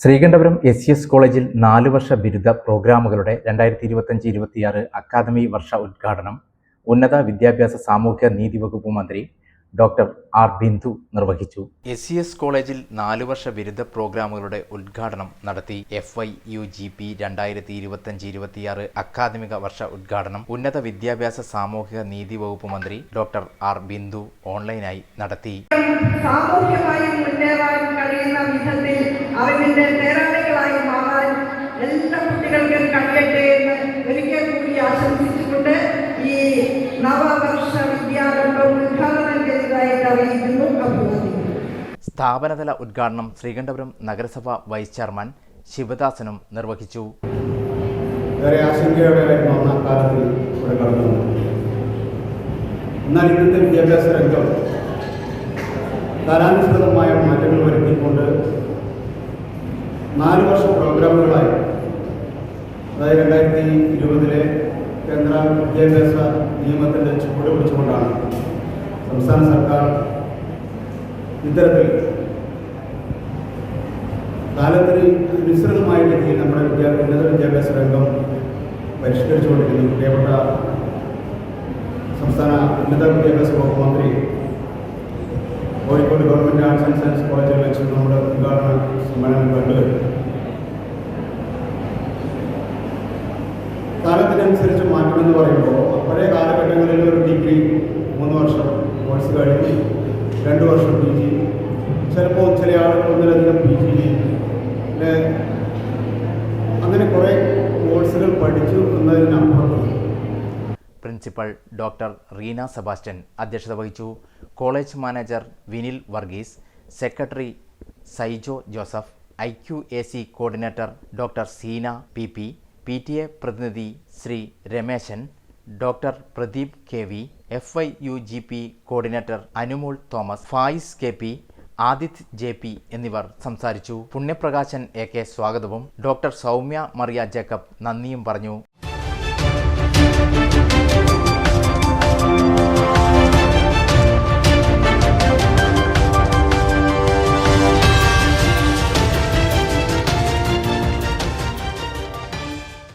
Sreekandapuram S C S കോളേജിൽ നാല് വർഷ ബിരുദ പ്രോഗ്രാമുകളുടെ രണ്ടായിരത്തി ഇരുപത്തഞ്ച് ഇരുപത്തിയാറ് അക്കാദമി വർഷ ഉദ്ഘാടനം ഉന്നത വിദ്യാഭ്യാസ സാമൂഹ്യ നീതി വകുപ്പ് മന്ത്രി ഡോക്ടർ ആർ ബിന്ദു നിർവഹിച്ചു. എസ് സി എസ് കോളേജിൽ നാലു വർഷ ബിരുദ പ്രോഗ്രാമുകളുടെ ഉദ്ഘാടനം നടത്തി F I U G P രണ്ടായിരത്തി ഇരുപത്തഞ്ച് ഇരുപത്തിയാറ് അക്കാദമിക വർഷ ഉദ്ഘാടനം ഉന്നത വിദ്യാഭ്യാസ സാമൂഹിക നീതി വകുപ്പ് മന്ത്രി ഡോക്ടർ ആർ ബിന്ദു ഓൺലൈനായി നടത്തി. സാമൂഹ്യമായി മുന്നേറാൻ കഴിയുന്ന അറിവിന്റെ നേരാളികളായി മാറാൻ എല്ലാ കുട്ടികൾക്കും കഴിയട്ടെ എന്ന് ഒരിക്കൽ കൂടി ആശംസിച്ചുകൊണ്ട് ഈ നവവർഷ വിദ്യാരംഭം ഉദ്ഘാടനം ചെയ്തതായിട്ട് അറിയിക്കുന്നു. അഭിവാദിക്കുന്നു സ്ഥാപനതല ഉദ്ഘാടനം ശ്രീകണ്ഠപുരം നഗരസഭ വൈസ് ചെയർമാൻ ശിവദാസനും നിർവഹിച്ചു. ഏറെ ആശങ്കയോടെ ഒന്നാം കാലത്തിൽ ഇവിടെ കടന്നു. എന്നാൽ ഇന്നത്തെ വിദ്യാഭ്യാസ രംഗം കാലാനുസൃതമായ മാറ്റങ്ങൾ വരുത്തിക്കൊണ്ട് നാല് വർഷ പ്രോഗ്രാമുകളായി അതായത് രണ്ടായിരത്തി ഇരുപതിലെ കേന്ദ്ര വിദ്യാഭ്യാസ നിയമത്തിന്റെ ചുവട് പിടിച്ചുകൊണ്ടാണ് സംസ്ഥാന സർക്കാർ ഇത്തരത്തിൽ കാലത്തിന് അനുസൃതമായ രീതിയിൽ നമ്മുടെ വിദ്യാ ഉന്നത വിദ്യാഭ്യാസ രംഗം പരിഷ്കരിച്ചുകൊണ്ടിരിക്കുന്നു. പ്രിയപ്പെട്ട സംസ്ഥാന ഉന്നത വിദ്യാഭ്യാസ വകുപ്പ് മന്ത്രി Kozhikode government arts and science കോളേജിൽ വെച്ച് നമ്മുടെ ഉദ്ഘാടന സമ്മേളനം കണ്ടു. കാലത്തിനനുസരിച്ച് മാറ്റമെന്ന് പറയുമ്പോൾ പഴയ കാലഘട്ടങ്ങളിൽ ഒരു ഡിഗ്രി മൂന്ന് വർഷം കോഴ്സ് കഴിഞ്ഞ് രണ്ട് വർഷം പി ജി ചിലപ്പോൾ ചില ആളുകൾ ഒന്നിലധികം പി ജി അങ്ങനെ കുറേ കോഴ്സുകൾ പഠിച്ചു എന്നതിനപ്പുറം. പ്രിൻസിപ്പൽ ഡോക്ടർ റീന സെബാസ്റ്റ്യൻ അധ്യക്ഷത വഹിച്ചു. College manager Vinil Varghese secretary Saijo Joseph I Q A C coordinator doctor Seena P P P T A പ്രതിനിധി Shri Rameshan doctor Pradeep K V F I U G P coordinator Anumol Thomas Faiz K P Adith J P എന്നിവർ സംസാരിച്ചു. Punyaprakashan A K സ്വാഗതവും. Doctor Soumya Maria Jacob നന്ദിയും പറഞ്ഞു.